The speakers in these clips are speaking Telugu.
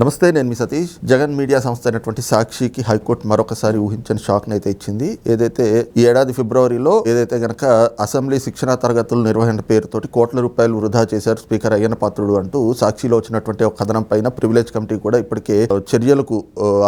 నమస్తే నేను మీ సతీష్. జగన్ మీడియా సంస్థ అయినటువంటి సాక్షికి హైకోర్టు మరొకసారి ఊహించని షాక్ అయితే ఇచ్చింది. ఏదైతే ఈ ఏడాది ఫిబ్రవరిలో ఏదైతే గనక అసెంబ్లీ శిక్షణా తరగతుల నిర్వహణ పేరుతోటి కోట్ల రూపాయలు వృధా చేశారు స్పీకర్ అయ్యన పాత్రుడు అంటూ సాక్షిలో వచ్చినటువంటి ఒక కథనం పైన ప్రివిలేజ్ కమిటీ కూడా ఇప్పటికే చర్యలకు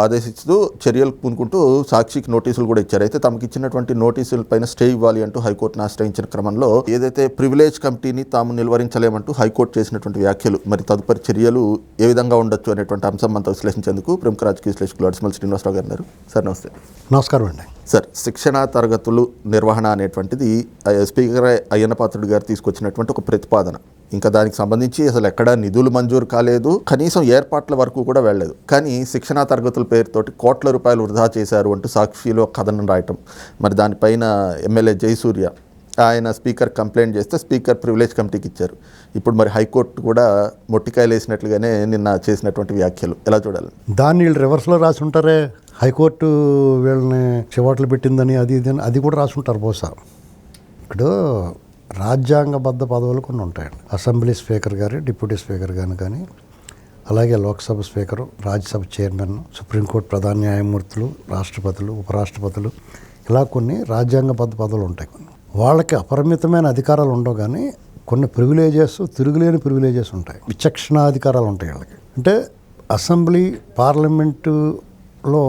ఆదేశిస్తూ చర్యలకు పూనుకుంటూ సాక్షికి నోటీసులు కూడా ఇచ్చారు. అయితే తమకు ఇచ్చినటువంటి నోటీసుల పైన స్టే ఇవ్వాలి అంటూ హైకోర్టును ఆశ్రయించిన క్రమంలో ఏదైతే ప్రివిలేజ్ కమిటీని తాము నిలువరించలేమంటూ హైకోర్టు చేసినటువంటి వ్యాఖ్యలు మరి తదుపరి చర్యలు ఏ విధంగా ఉండొచ్చు అనేటువంటి అంశం మనతో విశ్లేషించేందుకు ప్రముఖ రాజకీయ విశ్లేషకులు అడిసిమల్ శ్రీనివాసరావు గారు ఉన్నారు. సార్ నమస్తే. నమస్కారం అండి. సార్ శిక్షణా తరగతులు నిర్వహణ అనేటువంటిది స్పీకర్ అయ్యన్న పాత్రుడు గారు తీసుకొచ్చినటువంటి ఒక ప్రతిపాదన. ఇంకా దానికి సంబంధించి అసలు ఎక్కడా నిధులు మంజూరు కాలేదు. కనీసం ఏర్పాట్ల వరకు కూడా వెళ్ళలేదు. కానీ శిక్షణా తరగతుల పేరుతోటి కోట్ల రూపాయలు వృధా చేశారు అంటూ సాక్షిలో కథనం రాయటం. మరి దానిపైన ఎమ్మెల్యే జయసూర్య ఆయన స్పీకర్ కంప్లైంట్ చేస్తే స్పీకర్ ప్రివిలేజ్ కమిటీకి ఇచ్చారు. ఇప్పుడు మరి హైకోర్టు కూడా మొట్టికాయలు వేసినట్లుగానే నిన్న చేసినటువంటి వ్యాఖ్యలు. ఎలా చూడాలి? దాన్ని వీళ్ళు రివర్స్లో రాసి ఉంటారే? హైకోర్టు వీళ్ళని చివాట్లు పెట్టిందని అది ఇది అని అది కూడా రాసి ఉంటారు బహుశా. ఇప్పుడు రాజ్యాంగబద్ధ పదవులు కొన్ని ఉంటాయండి. అసెంబ్లీ స్పీకర్ గారు డిప్యూటీ స్పీకర్ గారు కానీ అలాగే Lok Sabha speaker Rajya Sabha chairman supreme court ప్రధాన న్యాయమూర్తులు రాష్ట్రపతులు ఉపరాష్ట్రపతులు ఇలా కొన్ని రాజ్యాంగబద్ధ పదవులు ఉంటాయి కొన్ని. వాళ్ళకి అపరిమితమైన అధికారాలు ఉండవు కానీ కొన్ని ప్రివిలేజెస్ తిరుగులేని ప్రివిలేజెస్ ఉంటాయి. విచక్షణాధికారాలు ఉంటాయి వాళ్ళకి. అంటే అసెంబ్లీ పార్లమెంటులో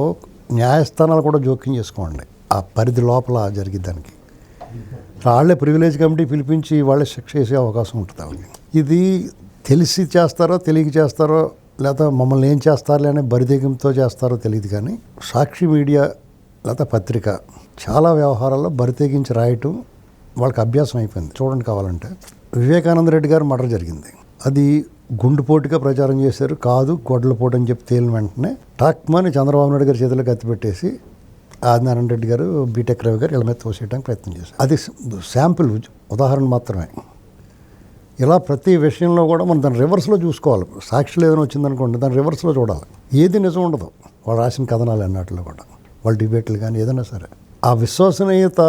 న్యాయస్థానాలు కూడా జోక్యం చేసుకోండి. ఆ పరిధి లోపల జరిగే దానికి. వాళ్ళే ప్రివిలేజ్ కమిటీ పిలిపించి వాళ్ళే శిక్ష చేసే అవకాశం ఉంటుంది వాళ్ళకి. ఇది తెలిసి చేస్తారో తెలియక చేస్తారో లేదా మమ్మల్ని ఏం చేస్తారులే అనే బరిదేగంతో చేస్తారో తెలియదు కానీ సాక్షి మీడియా లేదా పత్రిక చాలా వ్యవహారాల్లో బరితెగించి రాయటం వాళ్ళకి అభ్యాసం అయిపోయింది. చూడండి కావాలంటే వివేకానంద రెడ్డి గారు మర్డర్ జరిగింది. అది గుండుపోటుగా ప్రచారం చేశారు. కాదు గొడ్లపోటు అని చెప్పి తేలిన వెంటనే టాక్మాని చంద్రబాబు నాయుడు గారి చేతిలో కత్తిపెట్టేసి ఆదినారాయణ రెడ్డి గారు బీటెక్ రవి గారు ఇలా మీద తోసేయడానికి ప్రయత్నం చేశారు. అది శాంపుల్ ఉదాహరణ మాత్రమే. ఇలా ప్రతి విషయంలో కూడా మనం దాని రివర్స్లో చూసుకోవాలి. సాక్షులు ఏదైనా వచ్చిందనుకోండి దాని రివర్స్లో చూడాలి. ఏది నిజం ఉండదు. వాళ్ళు రాసిన కథనాలు అన్నట్లు కూడా. వాళ్ళ డిబేట్లు కానీ ఏదైనా సరే. ఆ విశ్వసనీయత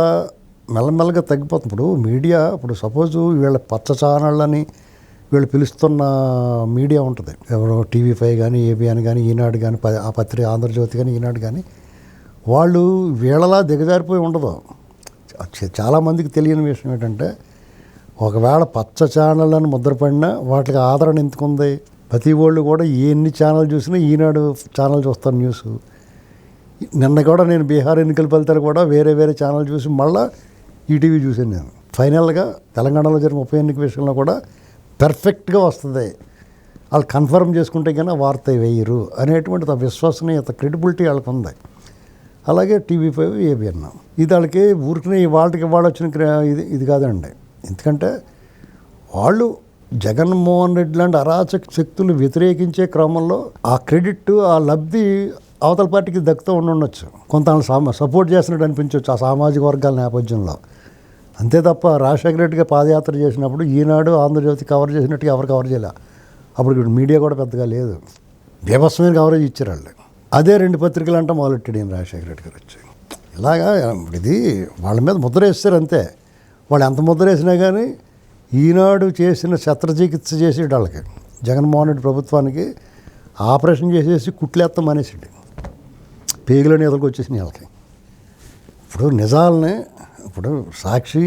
మెల్లమెల్లగా తగ్గిపోతుంది ఇప్పుడు మీడియా ఇప్పుడు సపోజ్ వీళ్ళ పచ్చ ఛానళ్ళని వీళ్ళు పిలుస్తున్న మీడియా ఉంటుంది. ఎవరో టీవీ ఫైవ్ కానీ ఏబిఎన్ కానీ ఈనాడు కానీ ప- ఆ పత్రిక ఆంధ్రజ్యోతి కానీ ఈనాడు కానీ వాళ్ళు వీళ్ళలా దిగజారిపోయి ఉండదు. చాలామందికి తెలియని విషయం ఏంటంటే ఒకవేళ పచ్చ ఛానళ్ళని ముద్రపడినా వాటికి ఆదరణ ఎందుకుంది? ప్రతి వాళ్ళు కూడా ఎన్ని ఛానల్ చూసినా ఈనాడు ఛానల్ చూస్తాను న్యూస్. నిన్న కూడా నేను బీహార్ ఎన్నికల ఫలితాలు కూడా వేరే వేరే ఛానల్ చూసి మళ్ళీ ఈటీవీ చూశాను నేను. ఫైనల్గా తెలంగాణలో జరిగిన ఉప ఎన్నిక విషయంలో కూడా పెర్ఫెక్ట్గా వస్తుంది. వాళ్ళు కన్ఫర్మ్ చేసుకుంటే కానీ వార్త వేయరు అనేటువంటి విశ్వసనీయత క్రెడిబిలిటీ వాళ్ళకి ఉంది. అలాగే టీవీ ఫైవ్ ఏబిఎన్ ఇది వాళ్ళకి ఊరికనే వాళ్ళకి ఇవాళ వచ్చిన ఇది ఇది కాదండి. ఎందుకంటే వాళ్ళు జగన్మోహన్ రెడ్డి లాంటి అరాచక శక్తులు వ్యతిరేకించే క్రమంలో ఆ క్రెడిట్ ఆ లబ్ధి అవతల పార్టీకి దక్కుతూ ఉండొచ్చు కొంత సామా సపోర్ట్ చేస్తున్నట్టు అనిపించవచ్చు ఆ సామాజిక వర్గాల నేపథ్యంలో. అంతే తప్ప రాజశేఖర రెడ్డిగా పాదయాత్ర చేసినప్పుడు ఈనాడు ఆంధ్రజ్యోతి కవర్ చేసినట్టుగా ఎవరు కవర్ చేయలే. అప్పుడు ఇప్పుడు మీడియా కూడా పెద్దగా లేదు. బీభత్సమైన కవరేజ్ ఇచ్చారు వాళ్ళు. అదే రెండు పత్రికలు అంటే మొదలెట్టాడు ఈయన రాజశేఖర రెడ్డి గారు వచ్చి. ఇలాగా ఇది వాళ్ళ మీద ముద్ర వేస్తారు అంతే. వాళ్ళు ఎంత ముద్ర వేసినా కానీ ఈనాడు చేసిన శస్త్రచికిత్స చేసేడు వాళ్ళకి జగన్మోహన్ రెడ్డి ప్రభుత్వానికి ఆపరేషన్ చేసేసి కుట్లేస్తాం అనేసాడు పేగులని ఎదురుకు వాళ్ళకి. ఇప్పుడు నిజాలని ఇప్పుడు సాక్షి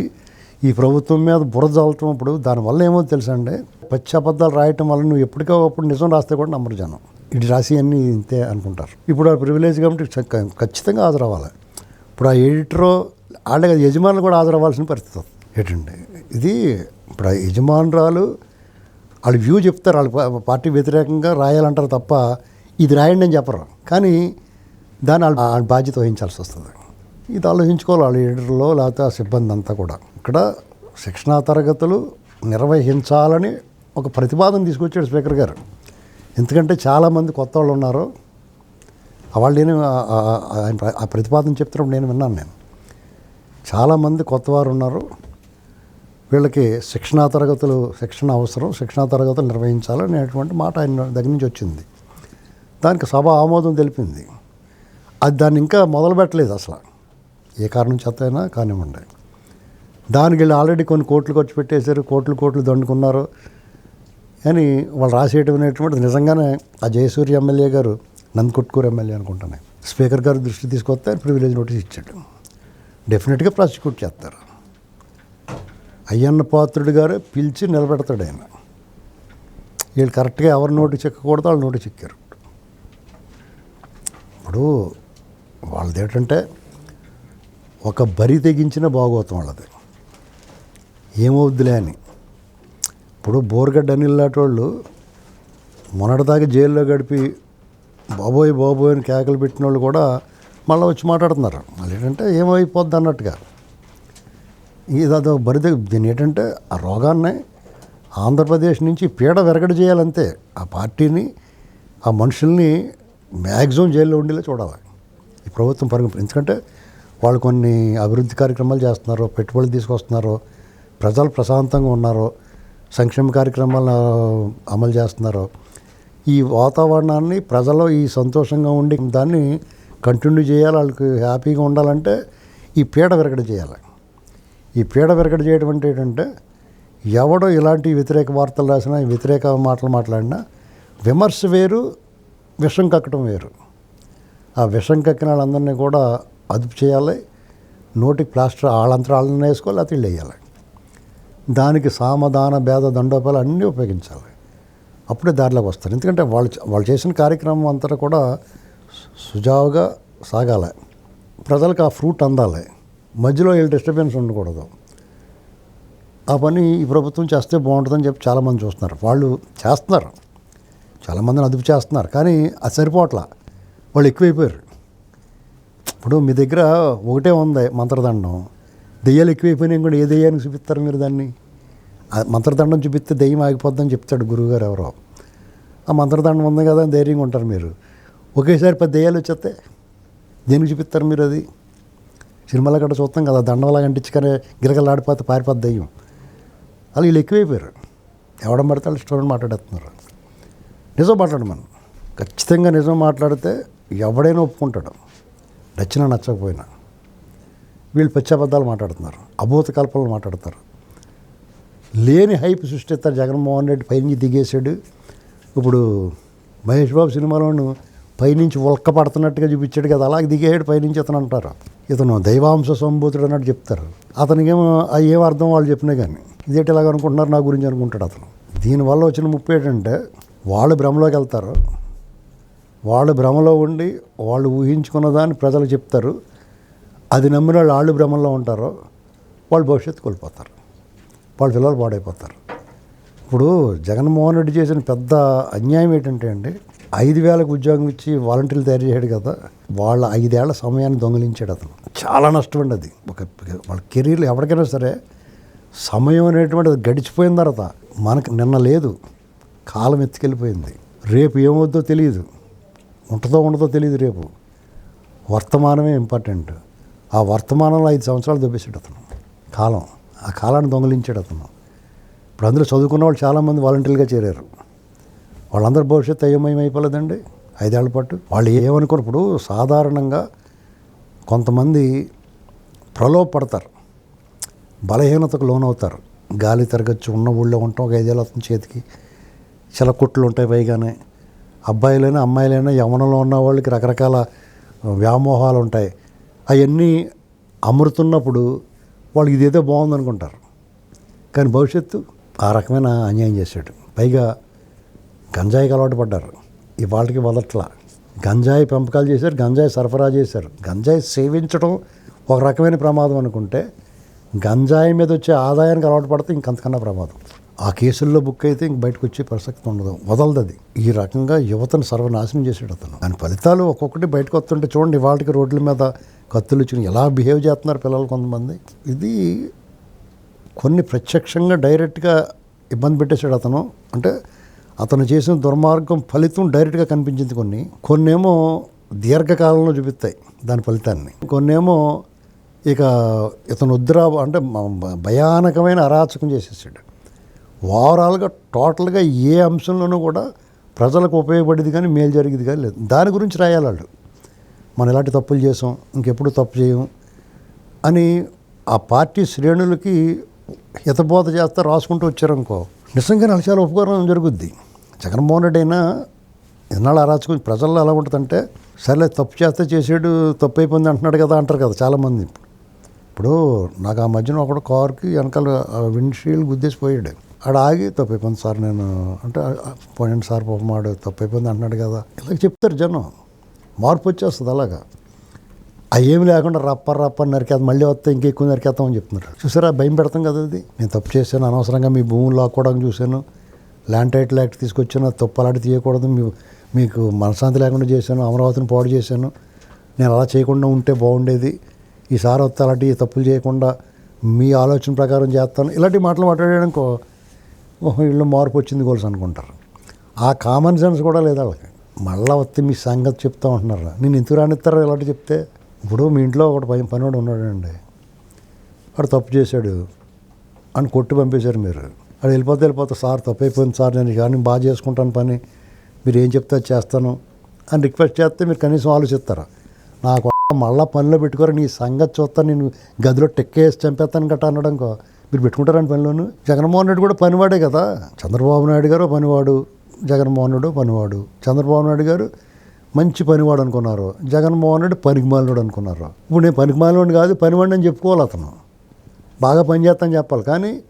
ఈ ప్రభుత్వం మీద బురద చల్లటం ఇప్పుడు దానివల్ల ఏమో తెలుసా అండి? పచ్చి అబద్ధాలు రాయటం వల్ల నువ్వు ఎప్పటికో అప్పుడు నిజం రాస్తే కూడా నమ్మరు జనం. ఇటు రాసి అన్నీ ఇంతే అనుకుంటారు. ఇప్పుడు ఆ ప్రివిలేజ్ కాబట్టి ఖచ్చితంగా హాజరవ్వాలి. ఇప్పుడు ఆ ఎడిటరో వాళ్ళకి యజమానులు కూడా హాజరవ్వాల్సిన పరిస్థితి ఏంటండి ఇది ఇప్పుడు ఆ యజమానురాలు వాళ్ళు వ్యూ చెప్తారు. వాళ్ళు పార్టీ వ్యతిరేకంగా రాయాలంటారు తప్ప ఇది రాయండి అని చెప్పరు. కానీ దాన్ని వాళ్ళ వాళ్ళ బాధ్యత వహించాల్సి వస్తుంది. ఇది ఆలోచించుకోవాలి వాళ్ళ ఎడిటర్లో లేకపోతే ఆ సిబ్బంది అంతా కూడా. ఇక్కడ శిక్షణా తరగతులు నిర్వహించాలని ఒక ప్రతిపాదన తీసుకొచ్చాడు స్పీకర్ గారు. ఎందుకంటే చాలామంది కొత్త వాళ్ళు ఉన్నారు. వాళ్ళు నేను ఆయన ఆ ప్రతిపాదన చెప్తున్నప్పుడు నేను విన్నాను నేను. చాలామంది కొత్త వారు ఉన్నారు. వీళ్ళకి శిక్షణా తరగతులు శిక్షణ అవసరం శిక్షణా తరగతులు నిర్వహించాలనేటువంటి మాట ఆయన దగ్గర నుంచి వచ్చింది. దానికి సభ ఆమోదం తెలిపింది. అది దాన్ని ఇంకా మొదలు పెట్టలేదు అసలు. ఏ కారణం చేత అయినా కానివ్వండి. దానికి వెళ్ళి ఆల్రెడీ కొన్ని కోట్లు ఖర్చు పెట్టేశారు కోట్లు కోట్లు దండుకున్నారు అని వాళ్ళు రాసేయటం అనేటువంటిది నిజంగానే ఆ జయసూర్య ఎమ్మెల్యే గారు నందకొట్కూరు ఎమ్మెల్యే అనుకుంటాను. స్పీకర్ గారు దృష్టి తీసుకొస్తే ప్రివిలేజ్ నోటీస్ ఇచ్చాడు. డెఫినెట్గా ప్రాసిక్యూట్ చేస్తారు. అయ్యన్న పాత్రుడు గారు పిలిచి నిలబెడతాడు ఆయన. వీళ్ళు కరెక్ట్గా ఎవరి నోటు చెక్కకూడదు వాళ్ళు నోటు చెక్కారు. ఇప్పుడు వాళ్ళది ఏంటంటే ఒక బరి తెగించిన భాగవతం వాళ్ళది. ఏమవుద్దిలే అని. ఇప్పుడు బోర్గడ్డ అనిల్ లాంటి వాళ్ళు మొన్నటిదాకా జైల్లో గడిపి బాబోయ్ బాబోయ్ అని కేకలు పెట్టిన వాళ్ళు కూడా మళ్ళీ వచ్చి మాట్లాడుతున్నారు. మళ్ళీ ఏంటంటే ఏమైపోద్ది అన్నట్టుగా. ఇది అదో బరిద దీని ఏంటంటే ఆ రోగాన్ని ఆంధ్రప్రదేశ్ నుంచి పీడ వెరగడ చేయాలంతే. ఆ పార్టీని ఆ మనుషుల్ని మ్యాక్సిమం జైల్లో ఉండేలా చూడాలి. ఈ ప్రభుత్వం పరిగణ ఎందుకంటే వాళ్ళు కొన్ని అభివృద్ధి కార్యక్రమాలు చేస్తున్నారు పెట్టుబడులు తీసుకొస్తున్నారు ప్రజలు ప్రశాంతంగా ఉన్నారు సంక్షేమ కార్యక్రమాలు అమలు చేస్తున్నారు. ఈ వాతావరణాన్ని ప్రజలు ఈ సంతోషంగా ఉండి దాన్ని కంటిన్యూ చేయాలి వాళ్ళకి హ్యాపీగా ఉండాలంటే ఈ పీడ విరగడ చేయాలి. ఈ పీడ విరగడ చేయడం అంటే ఏంటంటే ఎవడో ఇలాంటి వ్యతిరేక వార్తలు రాసినా వ్యతిరేక మాటలు మాట్లాడినా విమర్శ వేరు విషం కక్కడం వేరు. ఆ విషం కక్కిన వాళ్ళందరినీ కూడా అదుపు చేయాలి. నోటికి ప్లాస్టర్ వాళ్ళంతా వాళ్ళని వేసుకోవాలి అతిళ్ళు వేయాలి. దానికి సామధాన భేద దండోపాలు అన్నీ ఉపయోగించాలి. అప్పుడే దారిలోకి వస్తారు. ఎందుకంటే వాళ్ళు వాళ్ళు చేసిన కార్యక్రమం అంతా కూడా సుజావుగా సాగాలి. ప్రజలకు ఆ ఫ్రూట్ అందాలి. మధ్యలో వీళ్ళు డిస్టర్బెన్స్ ఉండకూడదు. ఆ పని ఈ ప్రభుత్వం చేస్తే బాగుంటుందని చెప్పి చాలామంది చూస్తున్నారు. వాళ్ళు చేస్తున్నారు. చాలామందిని అదుపు చేస్తున్నారు. కానీ అది సరిపోవట్లా. వాళ్ళు ఎక్కువైపోయారు. ఇప్పుడు మీ దగ్గర ఒకటే ఉంది మంత్రదండం. దెయ్యాలు ఎక్కువైపోయినాయి కూడా ఏ దెయ్యానికి చూపిస్తారు మీరు దాన్ని? మంత్రదండం చూపిస్తే దెయ్యం ఆగిపోద్దని చెప్తాడు గురువుగారు ఎవరో. ఆ మంత్రదండం ఉంది కదా అని ధైర్యంగా ఉంటారు మీరు. ఒకేసారి పది దెయ్యాలు వచ్చేస్తే దేనికి చూపిస్తారు మీరు అది? సినిమాలో కూడా చూస్తాం కదా దండంలా అంటించుకొని గిరగలాడిపోతే పారిపోద్ది దెయ్యం. అలా వీళ్ళు ఎక్కువైపోయారు. ఎవడం పడితే వాళ్ళు స్టోరీ మాట్లాడేస్తున్నారు. నిజం మాట్లాడమని. ఖచ్చితంగా నిజం మాట్లాడితే ఎవడైనా ఒప్పుకుంటాడు. నచ్చినా నచ్చకపోయినా వీళ్ళు పశ్చాబద్ధాలు మాట్లాడుతున్నారు అభూత కల్పనలు మాట్లాడతారు. లేని హైప్ సృష్టిస్తారు జగన్మోహన్ రెడ్డి పైనుంచి దిగేశాడు. ఇప్పుడు మహేష్ బాబు సినిమాలోను పైనుంచి ఉల్క పడుతున్నట్టుగా చూపించాడు కదా అలాగే దిగేయడు పైనుంచి ఇతను అంటారు. ఇతను దైవాంశ సంభూతుడు అన్నట్టు చెప్తారు. అతనికేమో ఆ ఏం అర్థం వాళ్ళు చెప్పినా కానీ ఇదేటి ఇలాగ అనుకుంటున్నారు నా గురించి అనుకుంటాడు అతను. దీనివల్ల వచ్చిన ముప్పేటంటే వాళ్ళు భ్రమలోకి వెళ్తారు. వాళ్ళు భ్రమలో ఉండి వాళ్ళు ఊహించుకున్న దాన్ని ప్రజలు చెప్తారు. అది నమ్మిన వాళ్ళు వాళ్ళు భ్రమంలో ఉంటారో వాళ్ళు భవిష్యత్తు కోల్పోతారు. వాళ్ళ పిల్లలు పాడైపోతారు. ఇప్పుడు జగన్మోహన్ రెడ్డి చేసిన పెద్ద అన్యాయం ఏంటంటే అండి ఐదు వేలకు ఉద్యోగం ఇచ్చి వాలంటీర్లు తయారు చేశాడు కదా వాళ్ళ ఐదేళ్ళ సమయాన్ని దొంగిలించాడు అతను. చాలా నష్టం అండి అది. ఒక వాళ్ళ కెరీర్లో ఎవరికైనా సరే సమయం అనేటువంటిది గడిచిపోయిన తర్వాత మనకు నిన్న లేదు కాలం ఎత్తుకెళ్ళిపోయింది. రేపు ఏమవుద్దో తెలియదు. ఉంటుందో ఉండదో తెలియదు రేపు. వర్తమానమే ఇంపార్టెంట్. ఆ వర్తమానంలో ఐదు సంవత్సరాలు దొబ్బేసాడు అతను. కాలం. ఆ కాలాన్ని దొంగలించాడు అతను. ఇప్పుడు అందులో చదువుకున్న వాళ్ళు చాలామంది వాలంటీర్గా చేరారు. వాళ్ళందరి భవిష్యత్తు అయోమయం అయిపోలేదండి ఐదేళ్ళ పాటు. వాళ్ళు ఏమనుకున్నప్పుడు సాధారణంగా కొంతమంది ప్రలోభపడతారు. బలహీనతకు లోనవుతారు. గాలి తరగచ్చు ఉన్న ఊళ్ళో ఉంటాం ఒక ఐదేళ్ళు అతని చేతికి. చిలకొట్లు ఉంటాయి పైగానే. అబ్బాయిలైనా అమ్మాయిలైనా యవనంలో ఉన్న వాళ్ళకి రకరకాల వ్యామోహాలు ఉంటాయి. అవన్నీ అమరుతున్నప్పుడు వాళ్ళకి ఇదేదో బాగుంది అనుకుంటారు కానీ భవిష్యత్తు ఆ రకమైన అన్యాయం చేశాడు. పైగా గంజాయికి అలవాటు పడ్డారు. ఇవాళకి వదట్లా. గంజాయి పెంపకాలు చేశారు గంజాయి సరఫరా చేశారు. గంజాయి సేవించడం ఒక రకమైన ప్రమాదం అనుకుంటే గంజాయి మీద వచ్చే ఆదాయానికి అలవాటు పడితే ఇంకంతకన్నా ప్రమాదం. ఆ కేసుల్లో బుక్ అయితే ఇంక బయటకు వచ్చే ప్రసక్తి ఉండదు. వదలదది. ఈ రకంగా యువతను సర్వనాశనం చేసాడు అతను. దాని ఫలితాలు ఒక్కొక్కటి బయటకు వస్తుంటే చూడండి వాళ్ళకి రోడ్ల మీద కత్తులు ఇచ్చిన ఎలా బిహేవ్ చేస్తున్నారు పిల్లలు కొంతమంది. ఇది కొన్ని ప్రత్యక్షంగా డైరెక్ట్గా ఇబ్బంది పెట్టేశాడు అతను. అంటే అతను చేసిన దుర్మార్గం ఫలితం డైరెక్ట్గా కనిపించింది కొన్ని. కొన్నేమో దీర్ఘకాలంలో చూపిస్తాయి దాని ఫలితాన్ని. కొన్నేమో ఇక ఇతను ఉద్రా అంటే భయానకమైన అరాచకం చేసేసాడు. ఓవరాల్గా టోటల్గా ఏ అంశంలోనూ కూడా ప్రజలకు ఉపయోగపడేది కానీ మేలు జరిగేది కానీ లేదు. దాని గురించి రాయాలి వాళ్ళు మనం ఇలాంటి తప్పులు చేసాం ఇంకెప్పుడు తప్పు చేయం అని ఆ పార్టీ శ్రేణులకి హితబోధ చేస్తే రాసుకుంటూ వచ్చారనుకో నిజంగా నాకు ఉపకారం జరుగుద్ది. జగన్మోహన్ రెడ్డి అయినా ఎన్నాళ్ళు అరాచుకుని ప్రజల్లో ఎలా ఉంటుందంటే సరే తప్పు చేస్తే చేసాడు తప్పు అయిపోయింది అంటున్నాడు కదా అంటారు కదా చాలామంది. ఇప్పుడు నాకు ఆ మధ్యన ఒకడు కారుకి వెనకాల విండ్షీల్డ్ గుద్దేసిపోయాడు ఆడ ఆగి తప్పు అయిపోయింది సార్ నేను. అంటే పోయిన సార్ పాపం ఆడు తప్పైపోయింది అంటున్నాడు కదా. ఇలా చెప్తారు జనం. మార్పు వచ్చేస్తుంది అలాగా. అవి లేకుండా రప్ప రప్ప నరికేద్దాం మళ్ళీ వస్తే ఇంకెక్కువ నరికేద్దామని చెప్తున్నారు. చూసారా భయం పెడతాం కదా అది నేను తప్పు చేశాను అనవసరంగా మీ భూములు లాక్కోవడానికి చూశాను. ల్యాండ్ టైటిల్ యాక్ట్ తీసుకొచ్చాను తప్పు అలాంటి తీయకూడదు. మీ మీకు మనశ్శాంతి లేకుండా చేశాను అమరావతిని పాడు చేశాను. నేను అలా చేయకుండా ఉంటే బాగుండేది. ఈసారి వస్తే అలాంటి తప్పులు చేయకుండా మీ ఆలోచన ప్రకారం చేస్తాను. ఇలాంటి మాటలు మాట్లాడడానికి ఓహో వీళ్ళు మార్పు వచ్చింది గోల్స్ అనుకుంటారు. ఆ కామన్ సెన్స్ కూడా లేదు వాళ్ళకి. మళ్ళీ వస్తే మీ సంగతి చెప్తా ఉంటున్నారు. నేను ఎందుకు రానిస్తారో ఇలాంటి చెప్తే ఇప్పుడు మీ ఇంట్లో ఒకటి పని పనివాడు ఉన్నాడండి. వాడు తప్పు చేశాడు అని కొట్టి పంపేశారు మీరు. అది వెళ్ళిపోతే వెళ్ళిపోతే సార్ తప్పు అయిపోయింది సార్ నేను కానీ బాగా చేసుకుంటాను పని. మీరు ఏం చెప్తే చేస్తాను. అని రిక్వెస్ట్ చేస్తే మీరు కనీసం ఆలోచిస్తారా? నాకు మళ్ళీ పనిలో పెట్టుకోరు నీ సంగతి చూస్తాను నేను గదిలో టెక్కేసి చంపేస్తాను గట్ట అనడంకో. మీరు పెట్టుకుంటారని పనిలోను? జగన్మోహన్ రెడ్డి కూడా పనివాడే కదా. చంద్రబాబు నాయుడు గారు పనివాడు జగన్మోహన్ రెడ్డి పనివాడు. చంద్రబాబు నాయుడు గారు మంచి పనివాడు అనుకున్నారు. జగన్మోహన్ రెడ్డి పనికిమాలినోడు అనుకున్నారు. ఇప్పుడు నేను పనికిమాలినోడు కాదు పనివాడిని అని చెప్పుకోవాలి అతను. బాగా పని చేస్తాను చెప్పాలి. కానీ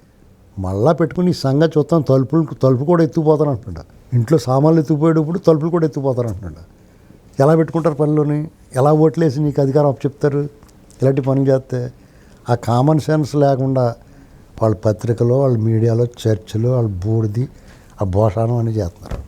మళ్ళా పెట్టుకుని ఈ సంగతి చూస్తాను తలుపులు తలుపు కూడా ఎత్తుకుపోతాను అంటున్నాడు. ఇంట్లో సామాన్లు ఎత్తుకుపోయేటప్పుడు తలుపులు కూడా ఎత్తుకుపోతాను అంటున్నాడు. ఎలా పెట్టుకుంటారు పనిలోని? ఎలా ఓట్లేసి నీకు అధికారం అప్పచెప్తారు? ఇలాంటి పనులు చేస్తే ఆ కామన్ సెన్స్ లేకుండా వాళ్ళ పత్రికలో వాళ్ళ మీడియాలో చర్చలు వాళ్ళ బూడిది ఆ భోషానం అని చేస్తున్నారు.